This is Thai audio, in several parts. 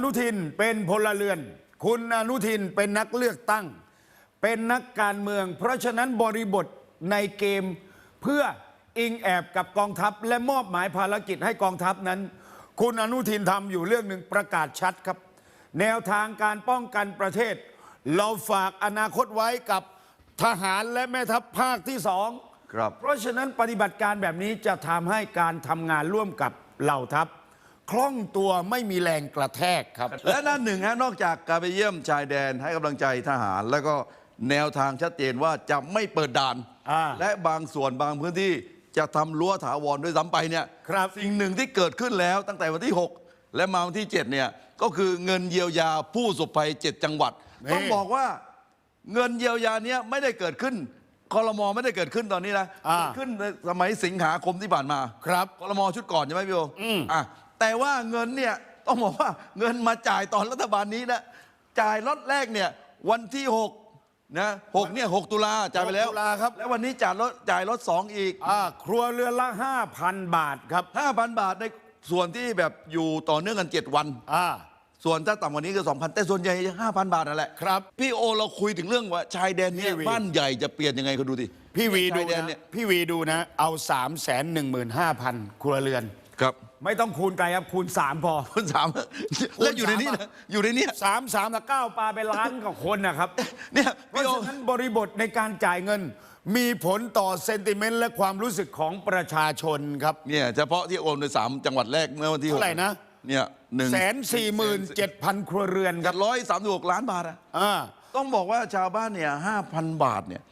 อนุทินเป็นพลเรือน คุณอนุทินเป็นนักเลือกตั้ง เป็นนักการเมือง เพราะฉะนั้นบริบทในเกมเพื่ออิงแอบกับกองทัพ และมอบหมายภารกิจให้กองทัพนั้น คุณอนุทินทำอยู่เรื่องหนึ่งประกาศชัดครับ แนวทางการป้องกันประเทศ เราฝากอนาคตไว้กับทหารและแม่ทัพภาคที่สองครับเพราะฉะนั้นปฏิบัติการแบบนี้จะทำให้การทำงานร่วมกับเหล่าทัพ คล่องตัวไม่มีแรงกระแทกครับ และนั่นหนึ่งฮะนอกจากการไปเยี่ยมชายแดนให้กำลังใจทหาร แล้วก็แนวทางชัดเจนว่าจะไม่เปิดด่าน อ่าและบางส่วนบางพื้นที่จะทำรั้วถาวรด้วยซ้ำไปเนี่ยครับ สิ่งหนึ่งที่เกิดขึ้นแล้วตั้งแต่วันที่ 6 และมาวันที่ 7 เนี่ย ก็คือเงินเยียวยาผู้ประสบภัย 7 จังหวัด นี่ ต้องบอกว่าเงินเยียวยาเนี้ยไม่ได้เกิดขึ้นคอรมอไม่ได้เกิดขึ้นตอนนี้นะอ่า เกิดขึ้นในสมัยสิงหาคมที่ผ่านมา ครับ คอรมอชุดก่อนใช่ไหมพี่โออืมอะ แต่ว่าเงินเนี่ยต้องบอกว่าเงินมาจ่ายตอนรัฐบาลนี้นะจ่ายล็อตแรกเนี่ยวันที่6นะหกเนี่ยหกตุลาจ่ายไปแล้วหกตุลาครับ แล้ววันนี้จ่ายรถจ่ายรถสองอีกอ่าครัวเรือนละ 5,000 บาทครับ 5,000 บาทในส่วนที่แบบอยู่ต่อเนื่องกัน 7 วัน อ่า ส่วนถ้าต่ำกว่านี้ก็2,000 แต่ส่วนใหญ่5,000 บาทนั่นแหละ ครับ พี่โอเราคุยถึงเรื่องว่าชายแดนเนี้พี่วี บ้านใหญ่จะเปลี่ยนยังไงเขาดูดิพี่วีดูชายแดนนะเนี่ยพี่วีดูนะ เอา 3 1 5 0 0 0ครัวเรือน ครับ ไม่ต้องคูณไกลครับคูณ3พอคุณสามแล้วอยู่ในนี้นะอยู่ในเนี้ย3 3ละ9ปลาไปล้านกว่าคนนะครับเนี่ยเพพี่ราะโอ ฉะนั้นบริบทในการจ่ายเงิน มีผลต่อเซนติเมนต์และความรู้สึกของประชาชนครับ เนี่ยเฉพาะที่โอนไปสามจังหวัดแรกเมื่อวันที่เท่าไหร่นะ เนี่ยหนึ่งแสนสี่หมื่นเจ็ดพันครัวเรือนคกัรับบร้อยสามสิบหกล้านบาทอะอ่า ต้องบอกว่าชาวบ้านเนี่ยห้าพันบาทเนี่ย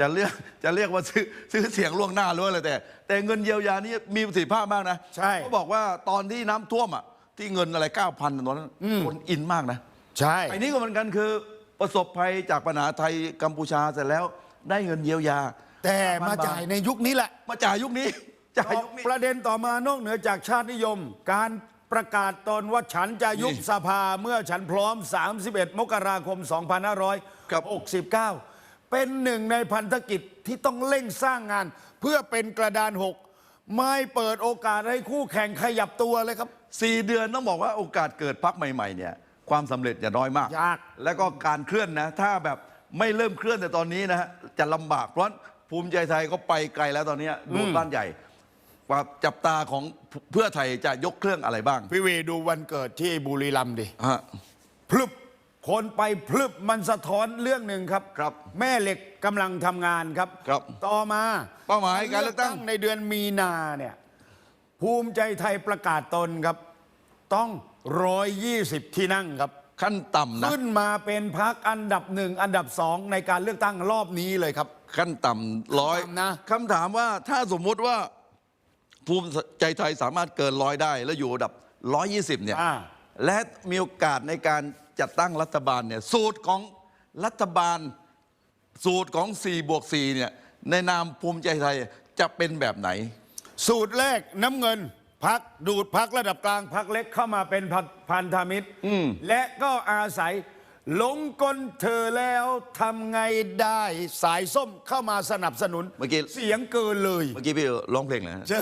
จะเรียกจะเรียกว่าซื้อซื้อเสียงล่วงหน้าหรือว่าอะไรแต่ แต่เงินเยียวยานี้มีประสิทธิภาพมากนะใช่เขาบอกว่าตอนที่น้ำท่วมอะที่เงินอะไรเก้าพันตอนนั้นคนอินมากนะใช่ ไอ้นี้ก็เหมือนกันคือประสบภัยจากปัญหาไทยกัมพูชาเสร็จแล้วได้เงินเยียวยาแต่มาจ่ายในยุคนี้แหละ มาจ่ายยุคนี้จ่ายยุคนี้ ประเด็นต่อมานอกเหนือจากชาตินิยม การประกาศตนว่าฉันจะยุบนี่สภาเมื่อฉันพร้อม 31 มกราคม ครับ 2569 เป็นหนึ่งในพันธกิจที่ต้องเร่งสร้างงาน เพื่อเป็นกระดานหกไม่เปิดโอกาสให้คู่แข่งขยับตัวเลยครับ สี่เดือนต้องบอกว่าโอกาสเกิดพักใหม่ๆเนี่ยความสำเร็จจะน้อยมาก ยาก แล้วก็การเคลื่อนนะ ถ้าแบบไม่เริ่มเคลื่อนแต่ตอนนี้นะฮะจะลำบากเพราะภูมิใจไทยก็ไปไกลแล้วตอนนี้ดูบ้านใหญ่ว่าจับตาของเพื่อไทยจะยกเครื่องอะไรบ้าง พี่วีดูวันเกิดที่บุรีรัมย์ดิฮะ พลึบ คนไปพลึบมันสะท้อนเรื่องหนึ่งครับ ครับแม่เหล็กกำลังทำงานครับ ครับต่อมาเป้าหมายการเลือกตั้ง ในเดือนมีนาเนี่ยภูมิใจไทยประกาศตนครับ ต้อง 120 ที่นั่งครับ ขั้นต่ำนะ ขึ้นมาเป็นพักอันดับหนึ่งอันดับสองในการเลือกตั้งรอบนี้เลยครับ ขั้นต่ำร้อยขั้นต่ำนะ คำถามว่าถ้าสมมุติว่า ภูมิใจไทยสามารถเกินร้อยได้ แล้วอยู่อันดับ120เนี่ย อ่า และมีโอกาสในการ จัดตั้งรัฐบาลเนี่ยสูตรของรัฐบาลสูตรของ4บวก4เนี่ยในนามภูมิใจไทยจะเป็นแบบไหน สูตรแรกน้ำเงินพักดูดพักระดับกลางพักเล็กเข้ามาเป็นพันพันธมิตร และก็อาศัย หลงกลเธอแล้วทำไงได้สายส้มเข้ามาสนับสนุนเมื่อกี้ เสียงเกินเลย เมื่อกี้พี่ร้องเพลงเลยนะใช่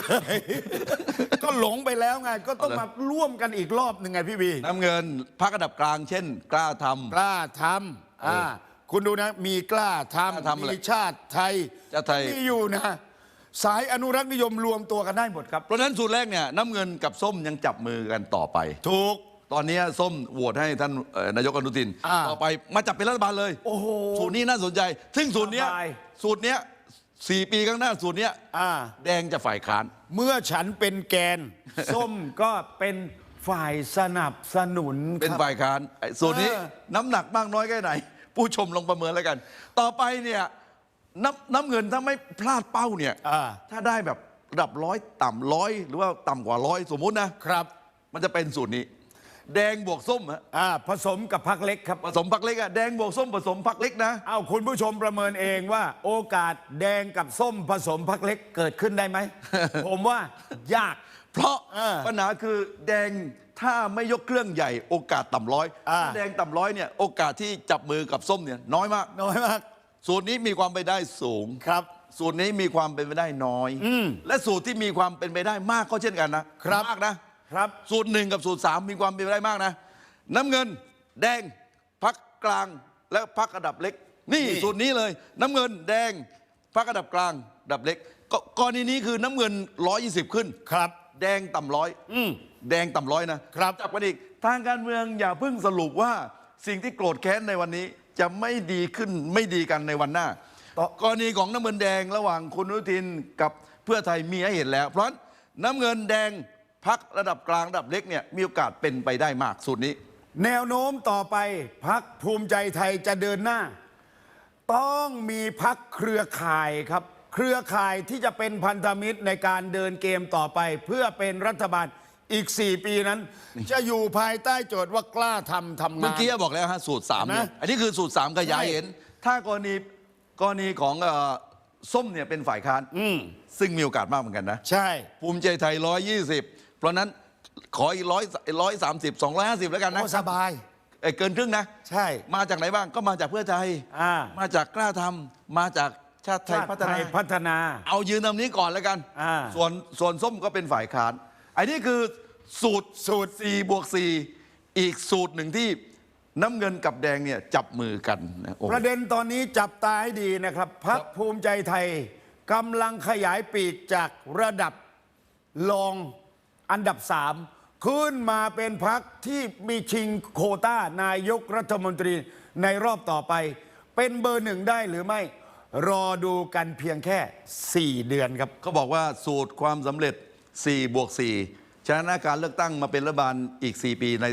ก็หลงไปแล้วไง ก็ต้องมาร่วมกันอีกรอบหนึ่งไงพี่บี น้ำเงินพักระดับกลางเช่น กล้าทำกล้าทำอ่าคุณดูนะ มีกล้าทกล้าทำำอะไรมีชาติไทยชาติไทยมีอยู่นะ สายอนุรักษ์นิยมรวมตัวกันได้หมดครับเพราะฉะนั้นสูตรแรกเนี่ยน้ำเงินกับส้มยังจับมือกันต่อไป ถูก ตอนนี้ส้มโหวตให้ท่านเอ่อนายกอนุทิน อ่า ต่อไปมาจับเป็นรัฐบาลเลย โอ้โห สูตรนี้น่าสนใจ ซึ่งสูตรเนี้ยสบาย สูตรเนี้ยสี่ปีข้างหน้าสูตรเนี้ยอ่า แดงจะฝ่ายค้าน เมื่อฉันเป็นแกน ส้มก็เป็นฝ่ายสนับสนุนเป็นครับ ฝ่ายค้านไอ้สูตรนี้เออ น้ำหนักมากน้อยแค่ไหน ผู้ชมลองประเมินแล้วกัน ต่อไปเนี่ยน้ำน้ำเงินถ้าไม่พลาดเป้าเนี่ยอ่า ถ้าได้แบบระดับร้อยต่ำร้อยหรือว่าต่ำกว่าร้อยสมมุตินะครับ มันจะเป็นสูตรนี้ แดงบวกส้มฮะอ่าผสมกับพักเล็กครับ ผสมพักเล็กอะแดงบวกส้มผสมพักเล็กนะ เอาคุณผู้ชมประเมินเองว่า โอกาสแดงกับส้มผสมพักเล็กเกิดขึ้นได้ไหม ผมว่ายาก เพราะเออปัญหาคือแดงถ้าไม่ยกเครื่องใหญ่โอกาสต่ำร้อยอ่า ถ้าแดงต่ำร้อยเนี่ยโอกาสที่จับมือกับส้มเนี่ยน้อยมาก น้อยมากสูตรนี้มีความเป็นไปได้สูง ครับ สูตรนี้มีความเป็นไปได้น้อย และสูตรที่มีความเป็นไปได้มากก็เช่นกันนะครับ มากนะ ครับ สูตรหนึ่งกับสูตรสามมีความเป็นไปได้มากนะ น้ำเงินแดงพักกลางและพักระดับเล็ก นี่นี่ สูตรนี้เลย น้ำเงินแดงพักระดับกลางระดับเล็กก็กรณีนี้คือน้ำเงิน 120 ขึ้น ครับ แดงต่ำร้อยอืม แดงต่ำร้อยนะครับ จับกันอีกทางการเมืองอย่าเพิ่งสรุปว่าสิ่งที่โกรธแค้นในวันนี้จะไม่ดีขึ้นไม่ดีกันในวันหน้า ต่อ กรณีของน้ำเงินแดงระหว่างคุณอนุทินกับเพื่อไทยมีให้เห็นแล้ว เพราะฉะนั้นน้ำเงินแดง พักระดับกลางระดับเล็กเนี่ยมีโอกาสเป็นไปได้มากสูตรนี้ แนวโน้มต่อไปพักภูมิใจไทยจะเดินหน้า ต้องมีพักเครือข่ายครับ เครือข่ายที่จะเป็นพันธมิตรในการเดินเกมต่อไป เพื่อเป็นรัฐบาลอีก 4 ปีนั้น จะอยู่ภายใต้โจทย์ว่ากล้าทำทำเมื่งาอนกี้บอกแล้วฮะสูตรสามเนี่ยนะอันนี้คือสูตรสามขยายใช่เห็น ถ้ากรณีกรณีของเอ่อส้มเนี่ยเป็นฝ่ายค้านอืม ซึ่งมีโอกาสมากเหมือนกันนะ ใช่ ภูมิใจไทย 120 เพราะฉะนั้นขออีกร้อยร้อยสามสิบสองร้อยห้าสิบแล้วกันนะโอ้สบาย เอ้ยเกินครึ่งนะ ใช่ มาจากไหนบ้างก็มาจากเพื่อไทย อ่ามาจากกล้าทำมาจากชาติไทยชาติพัฒไทนายพัฒนา เอายืนตำนี้ก่อนแล้วกัน อ่า ส่วนส่วนส้มก็เป็นฝ่ายค้าน อันนี้คือสูตรสูตร4บวก4อีกสูตรหนึ่งที่น้ำเงินกับแดงเนี่ยจับมือกันนะโอ้โห ประเด็นตอนนี้จับตาให้ดีนะครับพักภูมิใจไทยกำลังขยายปีกจากระดับรอง อันดับสามขึ้นมาเป็นพักที่มีชิงโควต้านายกรัฐมนตรีในรอบต่อไป เป็นเบอร์หนึ่งได้หรือไม่ รอดูกันเพียงแค่ 4 เดือนครับ เขาบอกว่าสูตรความสำเร็จ 4 บวก 4ชนะการเลือกตั้งมาเป็นรัฐบาลอีก 4 ปีใน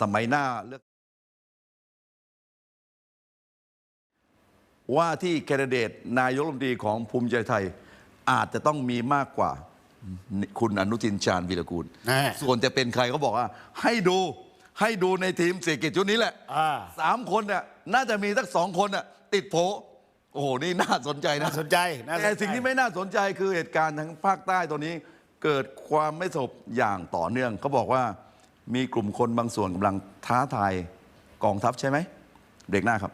สมัยหน้าเลือกว่าที่แคนดิเดตนายกรัฐมนตรีของภูมิใจไทยอาจจะต้องมีมากกว่า คุณอนุทินชาญวีรกูล แน่ ส่วนจะเป็นใครเขาบอกว่า ให้ดูให้ดูในทีมเศรษฐกิจชุดนี้แหละอ่า สามคนเนี่ยน่าจะมีสักสองคนน่ะติดโผโอ้โห นี่น่าสนใจนะน่าสนใจน่าสนใจ แต่สิ่งที่ไม่น่าสนใจคือเหตุการณ์ทางภาคใต้ตัวนี้ เกิดความไม่สงบอย่างต่อเนื่องเขาบอกว่ามีกลุ่มคนบางส่วนกำลังท้าทายกองทัพใช่ไหมเบรกหน้าครับ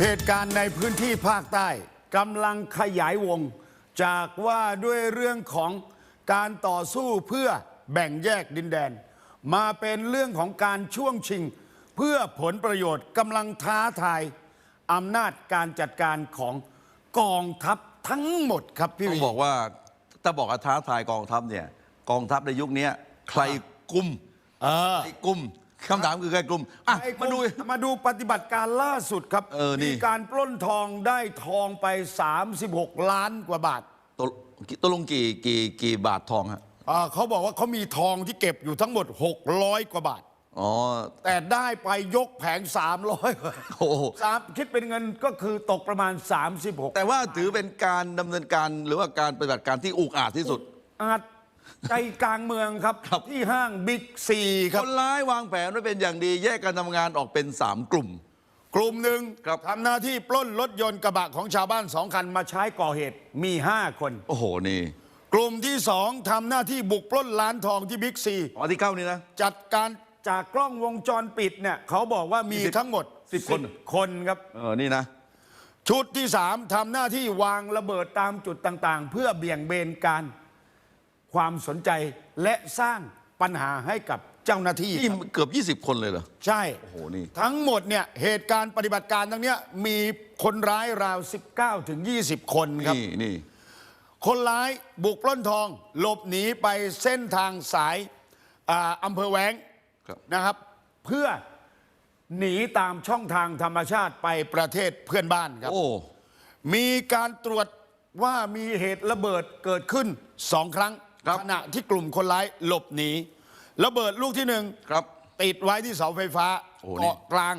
เหตุการณ์ในพื้นที่ภาคใต้กำลังขยายวง จากว่าด้วยเรื่องของการต่อสู้เพื่อแบ่งแยกดินแดน มาเป็นเรื่องของการช่วงชิง เพื่อผลประโยชน์กำลังท้าทายอำนาจการจัดการของกองทัพทั้งหมดครับพี่ต้อวีงบอกว่าถ้าบอกว่าท้าทายกองทัพเนี่ยกองทัพในยุคเนี้ยใครกลุ่มเออ ใครกลุ่ม คำถามคือใครกลุ่มอะไอ้มาดู มาดูปฏิบัติการล่าสุดครับ เออนี่ มีการปล้นทองได้ทองไป 36 ล้านกว่าบาทตกตกลงกี่กี่กี่บาททองฮะอ่าเขาบอกว่าเขามีทองที่เก็บอยู่ทั้งหมด 600 กว่าบาท อ๋อ แต่ได้ไปยกแผง 300กว่าโอ้โห สามคิดเป็นเงินก็คือตกประมาณ 36แต่ว่าถือเป็นการดำเนินการหรือว่าการปฏิบัติการที่อุกอาจที่สุด อาจ ใจกลางเมืองครับ ครับ ที่ห้างบิ๊กซีคครับนร้ายวางแผนไว้เป็นอย่างดีแยกการทำงานออกเป็น 3 กลุ่ม กลุ่มหนึ่งครับ ทำหน้าที่ปล้นรถยนต์กระบะของชาวบ้านสองคันมาใช้ก่อเหตุมี 5 คน โอ้โห นี่กลุ่มที่สองทำหน้าที่บุกปล้นร้านทองที่บิ๊กซี อ๋อที่เข้านี่นะ จัดการจากกล้องวงจรปิดเนี่ยเขาบอกว่ามีมีสิบทั้งหมดสิบคน คนครับ เออ นี่นะ ชุดที่สามทำหน้าที่วางระเบิดตามจุดต่างๆ เพื่อเบี่ยงเบนการ ความสนใจและสร้างปัญหาให้กับเจ้าหน้าที่นี่ครับเกือบ 20 คนเลยเหรอ ใช่ โอ้โห นี่ ทั้งหมดเนี่ยเหตุการณ์ปฏิบัติการทั้งเนี้ยมีคนร้ายราว 19ถึง20 คนครับ นี่นี่ คนร้ายบุกปล้นทอง หลบหนีไปเส้นทางสายอาอำเภอแหวงครับ นะครับ เพื่อหนีตามช่องทางธรรมชาติไปประเทศเพื่อนบ้านครับ โอ้ มีการตรวจว่ามีเหตุระเบิดเกิดขึ้นสองครั้ง ครับ ขณะที่กลุ่มคนร้ายหลบหนีระเบิดลูกที่หนึ่งครับ ติดไว้ที่เสาไฟฟ้าโอ้นี่ เกาะกลาง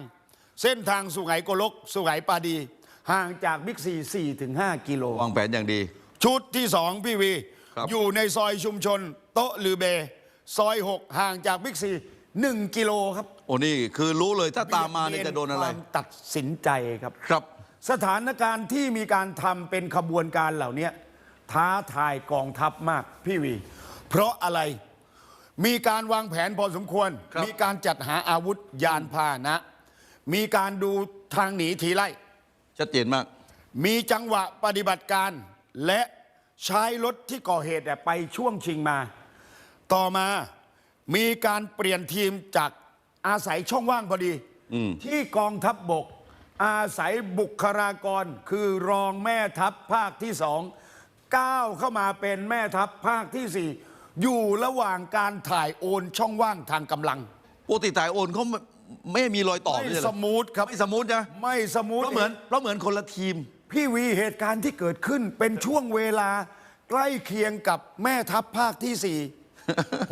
เส้นทางสุไหงโกลก สุไหงปาดี ห่างจากบิ๊กซี4ถึง5กิโล วางแผนอย่างดี ชุดที่สองพี่วี ครับ อยู่ในซอยชุมชน โต๊ะลือเบ ซอย 6 ห่างจากบิ๊กซี1กิโลครับโอ้นี่คือรู้เลยถ้าตามมาเนี่ยจะโดนอะไร ความตัดสินใจครับ ครับ สถานการณ์ที่มีการทำเป็นขบวนการเหล่านี้ ท้าทายกองทัพมากพี่วี เพราะอะไรมีการวางแผนพอสมควร ครับ มีการจัดหาอาวุธยานพาหนะ มีการดูทางหนีทีไล่ ชัดเจนมาก มีจังหวะปฏิบัติการ และใช้รถที่ก่อเหตุเนี่ยไปช่วงชิงมา ต่อมามีการเปลี่ยนทีมจากอาศัยช่องว่างพอดีอืมที่กองทัพบบก อาศัยบุคลากรคือรองแม่ทัพภาคที่สอง ก้าวเข้ามาเป็นแม่ทัพภาคที่สี่อยู่ระหว่างการถ่ายโอนช่องว่างทางกำลัง ปกติถ่ายโอนเขาไม่ไม่มีรอยต่อไม่ไม่ใช่เหรสอมูทครับไม่สมูทนะไม่สมูทเพราะเหมือนเพราะเหมือนคนละทีม พี่วีเหตุการณ์ที่เกิดขึ้นเป็นช่วงเวลาใกล้เคียงกับแม่ทัพภาคที่สี่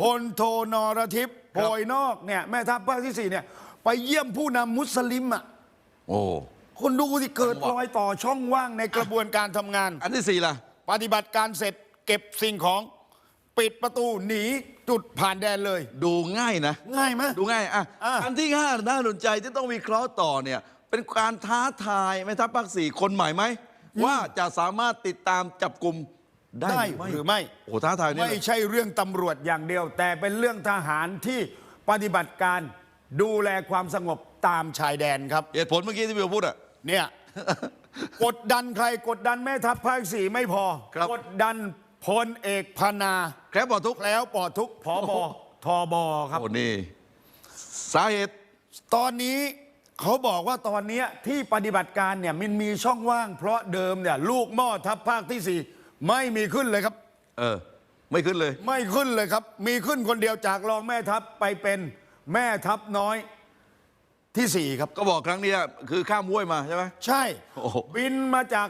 พลโทนรทิพย์โพยนอกเนี่ยแม่ทัพภาคที่สี่เนี่ยไปเยี่ยมผู้นำมุสลิมอะโอ้ คุณดูที่เกิดรอยต่อช่องว่างในกระบวนการทำงาน อันที่สี่ล่ะ ปฏิบัติการเสร็จเก็บสิ่งของ ปิดประตูหนีจุดผ่านแดนเลย ดูง่ายนะ ง่ายไหม ดูง่ายอะอะ อันที่ห้าน่าสนใจที่ต้องวิเคราะห์ต่อเนี่ย เป็นการท้าทายแม่ทัพภาคสี่คนใหม่ไหม ว่าจะสามารถติดตามจับกลุ่มได้ได้หรือไม่ โอ้ท้าทายเนี่ยไม่ใช่เรื่องตำรวจอย่างเดียว แต่เป็นเรื่องทหารที่ปฏิบัติการดูแลความสงบตามชายแดนครับ เหตุผลเมื่อกี้ที่พี่พูดอะ เนี่ย กดดันใครกดดันแม่ทัพภาคสี่ไม่พอ ครับ กดดันพลเอกพนาแครบบอกทุกแล้วปอดทุกผอบอทอบอครับ โอ้นี่สาเหตุ ตอนนี้เขาบอกว่าตอนเนี้ยที่ปฏิบัติการเนี่ยมันมีช่องว่าง เพราะเดิมเนี่ยลูกหม้อทัพภาคที่สี่ไม่มีขึ้นเลยครับ เออ ไม่ขึ้นเลย ไม่ขึ้นเลยครับ มีขึ้นคนเดียวจากรองแม่ทัพไปเป็นแม่ทัพน้อย ที่สี่ครับ ก็บอกครั้งเนี้ยคือข้ามห้วยมาใช่ไหม ใช่ โอ้โหบินมาจาก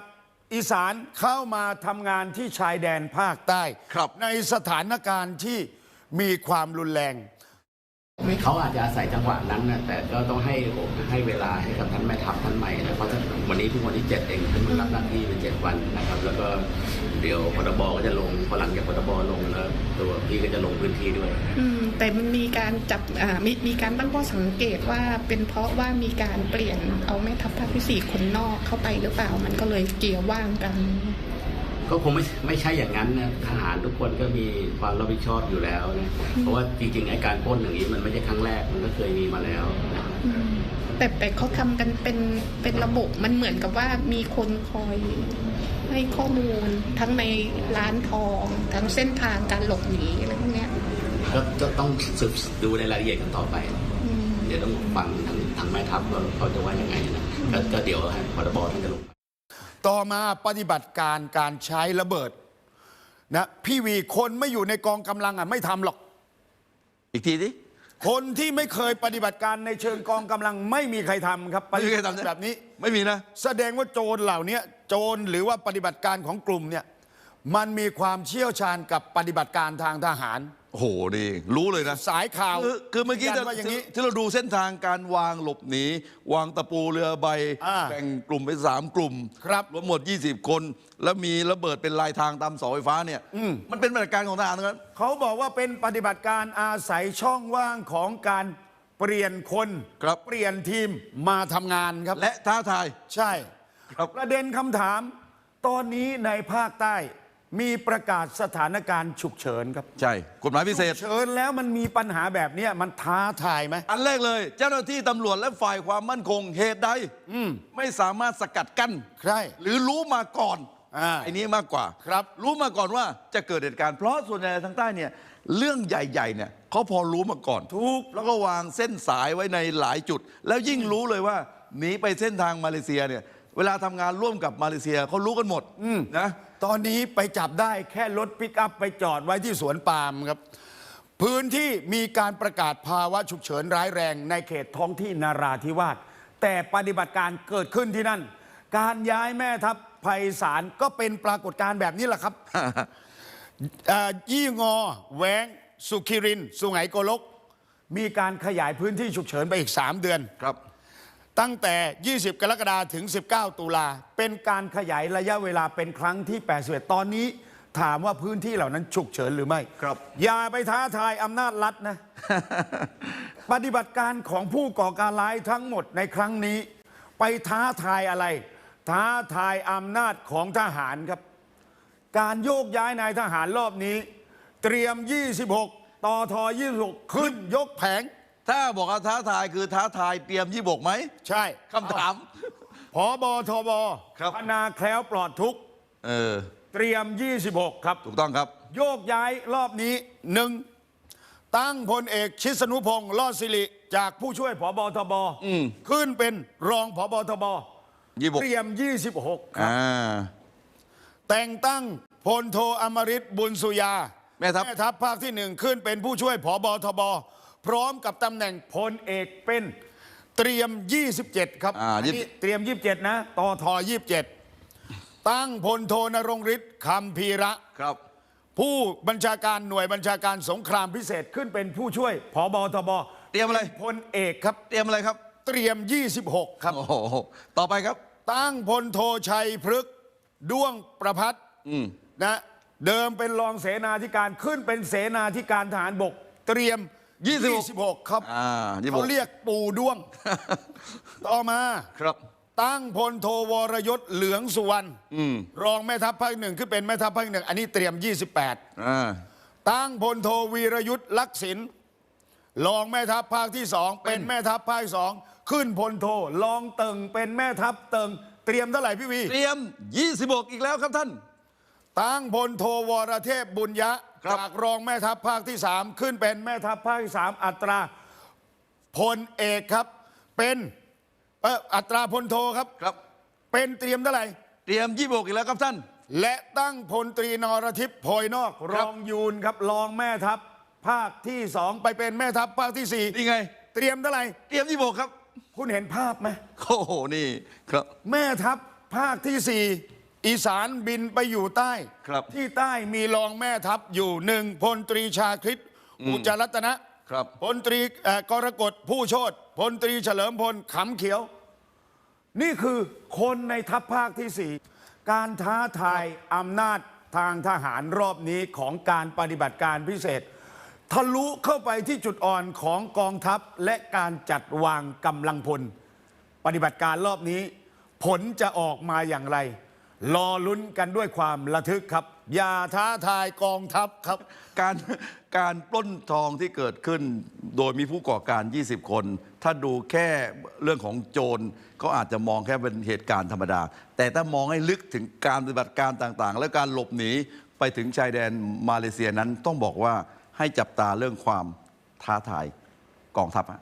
อีสานเข้ามาทำงานที่ชายแดนภาคใต้ ครับ ในสถานการณ์ที่มีความรุนแรง เขาอาจจะอาศัยจังหวะนั้นนะแต่ก็ต้องให้ผมให้เวลาให้กับท่านแม่ทัพท่านใหม่นะเพราะวันนี้เพิ่งวันที่เจ็ดเองท่านมารับหน้าที่เป็นเจ็ดวันนะครับ แล้วก็เดี๋ยวพตบก็จะลงพอหลังจากพตบลงแล้วตัวพี่ก็จะลงพื้นที่ด้วยอืมแต่มันมีการจับอ่ามีมีการตั้งข้อสังเกตว่าเป็นเพราะว่ามีการเปลี่ยนเอาแม่ทัพภาคที่สี่คนนอกเข้าไปหรือเปล่ามันก็เลยเกี่ยวว่างกัน ก็คงไม่ไม่ใช่อย่างนั้นนะทหารทุกคนก็มีความรับผิดชอบอยู่แล้วนะเพราะว่าจริงๆไอ้การปล้นอย่างนี้มันไม่ใช่ครั้งแรกมันก็เคยมีมาแล้วนะครับอืมแแต่แต่เขาทำกันเป็นเป็นระบบมันเหมือนกับว่ามีคนคอยให้ข้อมูลทั้งในร้านทอง ทั้งเส้นทางการหลบหนีอะไรพวกเนี้ยก็ก็ต้องสืบดูในรายละเอียดกันต่อไปอืมเดี๋ยวต้องฟังทางทางแม่ทัพว่าเขาจะว่ายังไงนะก็ก็เดี๋ยวให้พรบท่านจะลง ต่อมาปฏิบัติการการใช้ระเบิดนะพี่วีคนไม่อยู่ในกองกำลังอะไม่ทำหรอก อีกทีดิ คนที่ไม่เคยปฏิบัติการในเชิงกองกำลังไม่มีใครทำครับปไม่ฏิมีใครบัติทำนะ แบบนี้ ไม่มีนะ แสดงว่าโจรเหล่านี้โจรหรือว่าปฏิบัติการของกลุ่มเนี่ยมันมีความเชี่ยวชาญกับปฏิบัติการทางทหาร โอ้โหนี่รู้เลยนะสายข่าวคือคือเมื่อกี้ยืนยันว่าอย่างนี้ที่เราดูเส้นทางการวางหลบหนี วางตะปูเรือใบอ่าแบ่งกลุ่มเป็นสามกลุ่มครับรวมหมด 20 คน แล้วมีระเบิดเป็นลายทางตามเสาไฟฟ้าเนี่ยมันเป็นปฏิบัติการของทหารทั้งนั้น เขาบอกว่าเป็นปฏิบัติการอาศัยช่องว่างของการเปลี่ยนคน ครับ เปลี่ยนทีมมาทำงานครับ และท้าทาย ใช่ ครับ ประเด็นคำถาม ตอนนี้ในภาคใต้ มีประกาศสถานการณ์ฉุกเฉินครับใช่ กฎหมายพิเศษฉุกเฉินแล้วมันมีปัญหาแบบเนี้ยมันท้าทายไหม อันแรกเลย เจ้าหน้าที่ตำรวจและฝ่ายความมั่นคงเหตุใดไม่สามารถสกัดกั้นใช่หรือรู้มาก่อนอ่าไอ้นี้มากกว่าครับ รู้มาก่อนว่าจะเกิดเหตุการณ์เพราะส่วนใหญ่ทางใต้เนี่ย เรื่องใหญ่ๆเนี่ยเขาพอรู้มาก่อน ถูก แล้วก็วางเส้นสายไว้ในหลายจุด แล้วยิ่งรู้เลยว่าหนีไปเส้นทางมาเลเซียเนี่ย เวลาทำงานร่วมกับมาเลเซียเขารู้กันหมดนะ ตอนนี้ไปจับได้แค่รถปิกอัพไปจอดไว้ที่สวนปาล์มครับ พื้นที่มีการประกาศภาวะฉุกเฉินร้ายแรงในเขตท้องที่นาราธิวาสแต่ปฏิบัติการเกิดขึ้นที่นั่น การย้ายแม่ทัพไพศาลก็เป็นปรากฏการณ์แบบนี้แหละครับ เอ่อยี่งอแหวง สุขิริน สุไหงโกลก มีการขยายพื้นที่ฉุกเฉินไปอีก 3 เดือน ครับ ตั้งแต่ 20 กรกฎาคมถึง 19 ตุลา เป็นการขยายระยะเวลาเป็นครั้งที่ 81 ตอนนี้ ถามว่าพื้นที่เหล่านั้นฉุกเฉินหรือไม่ ครับ อย่าไปท้าทายอำนาจรัฐนะ ปฏิบัติการของผู้ก่อการร้ายทั้งหมดในครั้งนี้ ไปท้าทายอะไร ท้าทายอำนาจของทหารครับ การโยกย้ายนายทหารรอบนี้ เตรียม 26 ต่อทอ26 ขึ้นยกแผง ถ้าบอกว่าท้าทายคือท้าทายเตรียมยี่บกไหมใช่คำถามผอบอทบครับ พนาแคล้วปลอดทุกข์เออ เตรียม 26 ครับ ถูกต้องครับ โยกย้ายรอบนี้หนึ่งตั้งพลเอกชิสนุพงศ์ลอดสิริจากผู้ช่วยผอบอทบขึ้นเป็นรองผอบอทบ26เตรียม 26 ครับ อ่า แต่งตั้งพลโทอมริตบุญสุยาแม่ทัพทัพภาคที่หนึ่งขึ้นเป็นผู้ช่วยผอบอทบ พร้อมกับตำแหน่งพลเอกเป็นเตรียม 27 ครับอ่าอันนี้เตรียม 27 นะตอทอ27 ตั้งพลโทนรงฤทธิ์คำพีระ ครับ ผู้บัญชาการหน่วยบัญชาการสงครามพิเศษขึ้นเป็นผู้ช่วยผอบอทบเตรียมอะไรพลเอกครับ เตรียมอะไรครับเตรียม 26 ครับ โอ้โหต่อไปครับ ตั้งพลโทชัยพฤกษ์ด้วงประพัฒน์อืมนะเดิมเป็นรองเสนาธิการขึ้นเป็นเสนาธิการทหารบก เตรียม 26 26ครับอ่ายี่บเขากเรียกปูด้วง ต่อมา ครับ ตั้งพลโทวรยศเหลืองสุวรรณอืมรองแม่ทัพภาคหนึ่งขึ้นเป็นแม่ทัพภาคหนึ่งอันนี้เตรียม 28 อ่า ตั้งพลโทวีรยุทธ์ลักษิณรองแม่ทัพภาคที่สองเป็นแม่ทัพภาคสองขึ้นพลโทรองเติงเป็นแม่ทัพเติงเตรียมเท่าไหร่พี่วี เตรียม 26 อีกแล้วครับท่าน ตั้งพลโทวรเทพบุญยะครับ จากรองแม่ทัพภาคที่สามขึ้นเป็นแม่ทัพภาคที่สามอัตราพลเอกครับ เป็นเอออัตราพลโทครับ ครับ เป็นเตรียมเท่าไหร่ เตรียม26อีกแล้วครับท่าน และตั้งพลตรีนรทิพย์โพยนอก รองยูนครับรองแม่ทัพภาคที่สองไปเป็นแม่ทัพภาคที่สี่นี่ไง เตรียมเท่าไหร่ เตรียม26ครับ คุณเห็นภาพไหมโอ้โหนี่ครับ แม่ทัพภาคที่สี่ อีสานบินไปอยู่ใต้ ครับ ที่ใต้มีรองแม่ทัพอยู่หนึ่งพลตรีชาคริตอุจจารัตนะ ครับ พลตรีเอ่อกรกฎผู้โชตพลตรีเฉลิมพลขำเขียว นี่คือคนในทัพภาคที่สี่การท้าทายอำนาจทางทหารรอบนี้ของการปฏิบัติการพิเศษ ทะลุเข้าไปที่จุดอ่อนของกองทัพและการจัดวางกำลังพล ปฏิบัติการรอบนี้ ผลจะออกมาอย่างไร รอลุ้นกันด้วยความระทึกครับ อย่าท้าทายกองทัพครับ การการปล้นทองที่เกิดขึ้น โดยมีผู้ก่อการ 20 คน ถ้าดูแค่เรื่องของโจรก็อาจจะมองแค่เป็นเหตุการณ์ธรรมดา แต่ถ้ามองให้ลึกถึงการปฏิบัติการต่างๆ และการหลบหนีไปถึงชายแดนมาเลเซียนั้นต้องบอกว่าให้จับตาเรื่องความท้าทายกองทัพ